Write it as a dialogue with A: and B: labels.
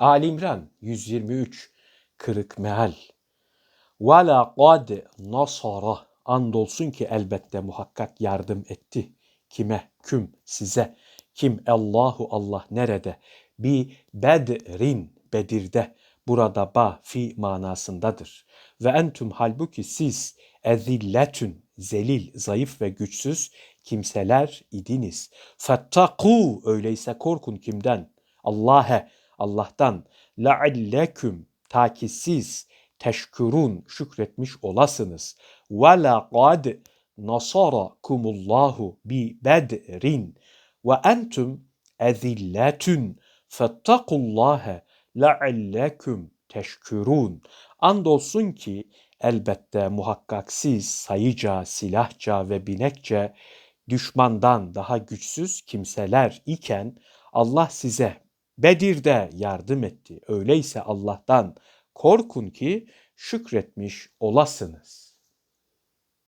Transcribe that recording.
A: Ali İmran 123 Kırık meal Ve la kad nasara andolsun ki elbette muhakkak yardım etti. Kime? Küm size. Kim? Allahu Allah nerede? Bi bedrin Bedir'de. Burada ba fi manasındadır. Ve entüm halbuki siz ezilletün zelil, zayıf ve güçsüz kimseler idiniz. Fettaku öyleyse korkun kimden? Allah'e, Allah'tan. Lealleküm ta ki siz teşkurun şükretmiş olasınız. Ve laqad nasarakumullahu bi bedrin ve entüm ezilletün fettakullâhe lealleküm teşkurun. Andolsun ki elbette muhakkak siz sayıca, silahça ve binekçe düşmandan daha güçsüz kimseler iken Allah size Bedir'de yardım etti. Öyleyse Allah'tan korkun ki şükretmiş olasınız.